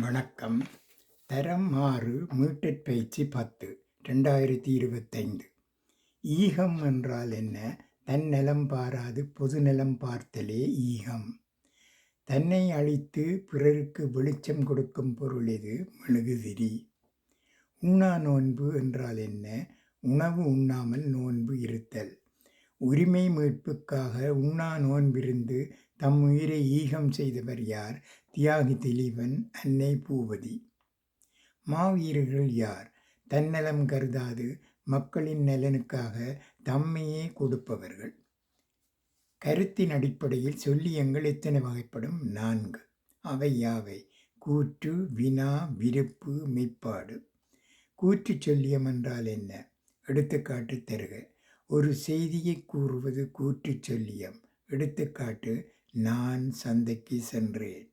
வணக்கம். தரம் ஆறு மீட்டட் பயிற்சி பத்து ரெண்டாயிரத்தி இருபத்தைந்து. ஈகம் என்றால் என்ன? தன்னலம் பாராது பொதுநலம் பார்த்தலே ஈகம். தன்னை அழித்து பிறருக்கு வெளிச்சம் கொடுக்கும் பொருள் எது? மெழுகுதிரி உண்ணா நோன்பு என்றால் என்ன? உணவு உண்ணாமல் நோன்பு இருத்தல். உரிமை மீட்புக்காக உண்ணா நோன்பிருந்து தம் உயிரை ஈகம் செய்தவர் யார்? தியாகி தெளிவன் அன்னை பூவதி. மாவீரர்கள் யார்? தன்னலம் கருதாது மக்களின் நலனுக்காக தம்மையே கொடுப்பவர்கள். கருத்தின் அடிப்படையில் சொல்லியங்கள் எத்தனை வகைப்படும்? நான்கு. அவை யாவை? கூற்று வினா விருப்பு மெய்ப்பாடு. கூற்று சொல்லியம் என்றால் என்ன? எடுத்துக்காட்டு தருக. ஒரு செய்தியை கூறுவது கூற்று சொல்லியம். எடுத்துக்காட்டு நான் சந்தைக்கு சென்றேன்.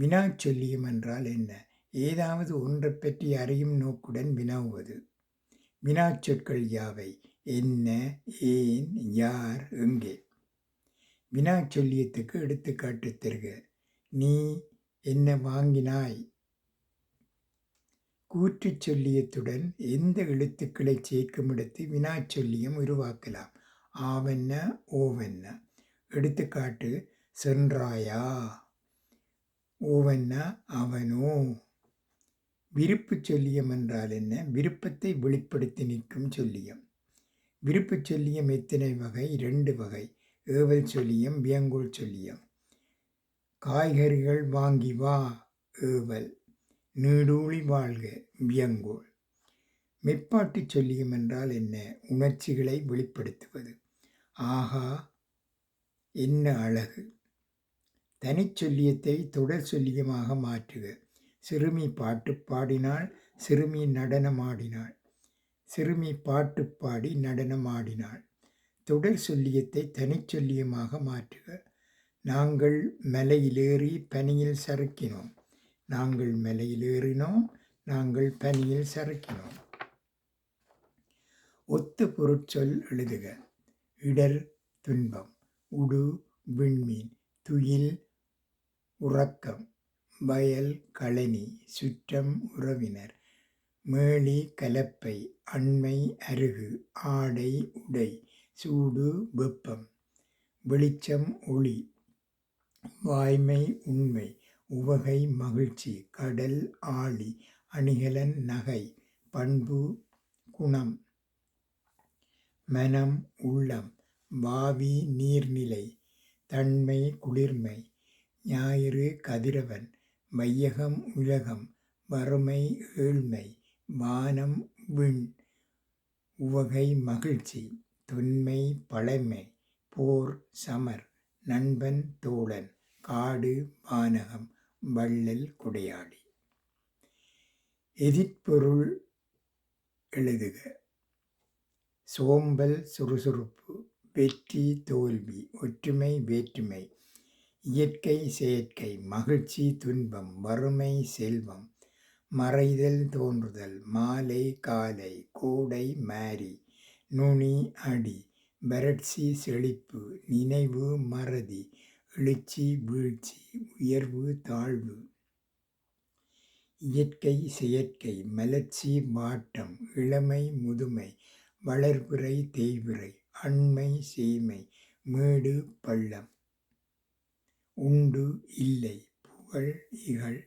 வினாச்சொல்லியம் என்றால் என்ன? ஏதாவது ஒன்றை பற்றி அறியும் நோக்குடன் வினாவுவது வினா சொற்கள் யாவை? என்ன ஏன் யார் எங்கே? வினா சொல்லியத்துக்கு எடுத்துக்காட்டு தருக. நீ என்ன வாங்கினாய்? கூற்று சொல்லியத்துடன் எந்த எழுத்துக்களை சேர்க்கும் இடத்து வினா சொல்லியம் உருவாக்கலாம். ஆவென்ன ஓவென்ன? எடுத்துக்காட்டு சென்றாயா? ஓவன்னா அவனோ? விருப்பு சொல்லியம் என்றால் என்ன? விருப்பத்தை வெளிப்படுத்தி நிற்கும் சொல்லியம். விருப்பு சொல்லியம் எத்தனை வகை? ரெண்டு வகை. ஏவல் சொல்லியம் வியங்கோல் சொல்லியம். காய்கறிகள் வாங்கி வா ஏவல். நீடூழி வாழ்க வியங்கோல் மெப்பாட்டு சொல்லியம் என்றால் என்ன? உணர்ச்சிகளை வெளிப்படுத்துவது. ஆஹா என்ன அழகு? தனிச்சொல்லியத்தை தொடர் சொல்லியமாக மாற்றுக. சிறுமி பாட்டு பாடினாள் சிறுமி நடனமாடினாள் சிறுமி பாட்டு பாடி நடனமாடினாள் தொடர் சொல்லியத்தை தனிச்சொல்லியமாக மாற்றுக. நாங்கள் மலையிலேறி பனியில் சறுக்கினோம். நாங்கள் மலையிலேறினோம் நாங்கள் பனியில் சறுக்கினோம். ஒத்த பொருட்சொல் எழுதுக. இடர் துன்பம். உடு விண்மீன் துயில் உறக்கம் வயல் களனி சுற்றம் உறவினர் மேளி கலப்பை அண்மை அருகு ஆடை உடை சூடு வெப்பம் வெளிச்சம் ஒளி வாய்மை உண்மை உவகை மகிழ்ச்சி கடல் ஆழி அணிகலன் நகை பண்பு குணம் மனம் உள்ளம் வாவி நீர்நிலை தன்மை குளிர்மை ஞாயிறு கதிரவன் வையகம் உலகம் வறுமை ஏழ்மை வானம் விண் உவகை மகிழ்ச்சி தொன்மை பழமை போர் சமர் நண்பன் தோழன் காடு வானகம் வள்ளல் குடையாடி எதிர்பொருள் எழுதுக. சோம்பல் சுறுசுறுப்பு வெற்றி தோல்வி ஒற்றுமை வேற்றுமை இயற்கை செயற்கை மகிழ்ச்சி துன்பம் வறுமை செல்வம் மறைதல் தோன்றுதல் மாலை காலை கோடை மாரி நுனி அடி வறட்சி செழிப்பு நினைவு மறதி எழுச்சி வீழ்ச்சி உயர்வு தாழ்வு. இயற்கை செயற்கை மலர்ச்சி மாற்றம் இளமை முதுமை வளர்பிறை தேய்விரை அண்மை சீமை மேடு பள்ளம். உண்டு இல்லை புகழ் இகழ்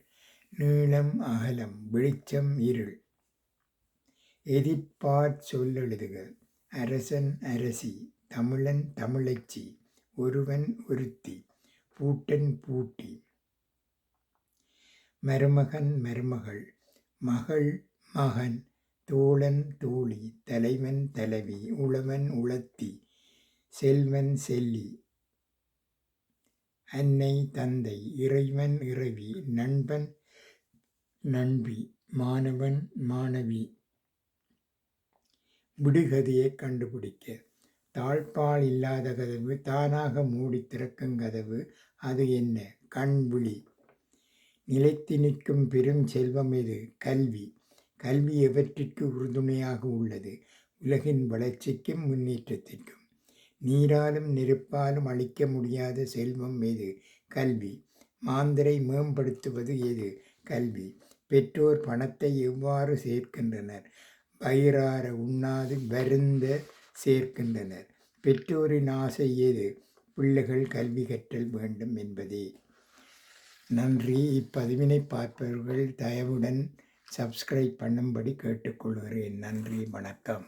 நீளம் அகலம் வெளிச்சம் இருள். எதிர்பார் சொல்லெழுதுக அரசன் அரசி தமிழன் தமிழச்சி ஒருவன் ஒருத்தி பூட்டன் பூட்டி. மருமகன் மருமகள் மகள் மகன் தோழன் தோழி தலைவன் தலைவி உழவன் உழத்தி செல்வன் செல்லி அன்னை தந்தை இறைவன் இறைவி நண்பன் நண்பி மாணவன் மாணவி. விடுகதையை கண்டுபிடிக்க. தாழ்பால் இல்லாத கதவு தானாக மூடி திறக்கும் கதவு அது என்ன? கண் விழி நிலைத்து நிற்கும் பெரும் செல்வம் எது? கல்வி. கல்வி எவற்றிற்கு உறுதுணையாக உள்ளது? உலகின் வளர்ச்சிக்கும் முன்னேற்றத்திற்கும். நீராலும் நெருப்பாலும் அழிக்க முடியாத செல்வம் எது? கல்வி. மாந்தரை மேம்படுத்துவது எது? கல்வி. பெற்றோர் பணத்தை எவ்வாறு சேர்க்கின்றனர்? வயிறார உண்ணாது வருந்த சேர்க்கின்றனர். பெற்றோரின் ஆசை எது? பிள்ளைகள் கல்வி கற்றல் வேண்டும் என்பதே. நன்றி. இப்பதிவினை பார்ப்பவர்கள் தயவுடன் சப்ஸ்கிரைப் பண்ணும்படி கேட்டுக்கொள்கிறேன். நன்றி வணக்கம்.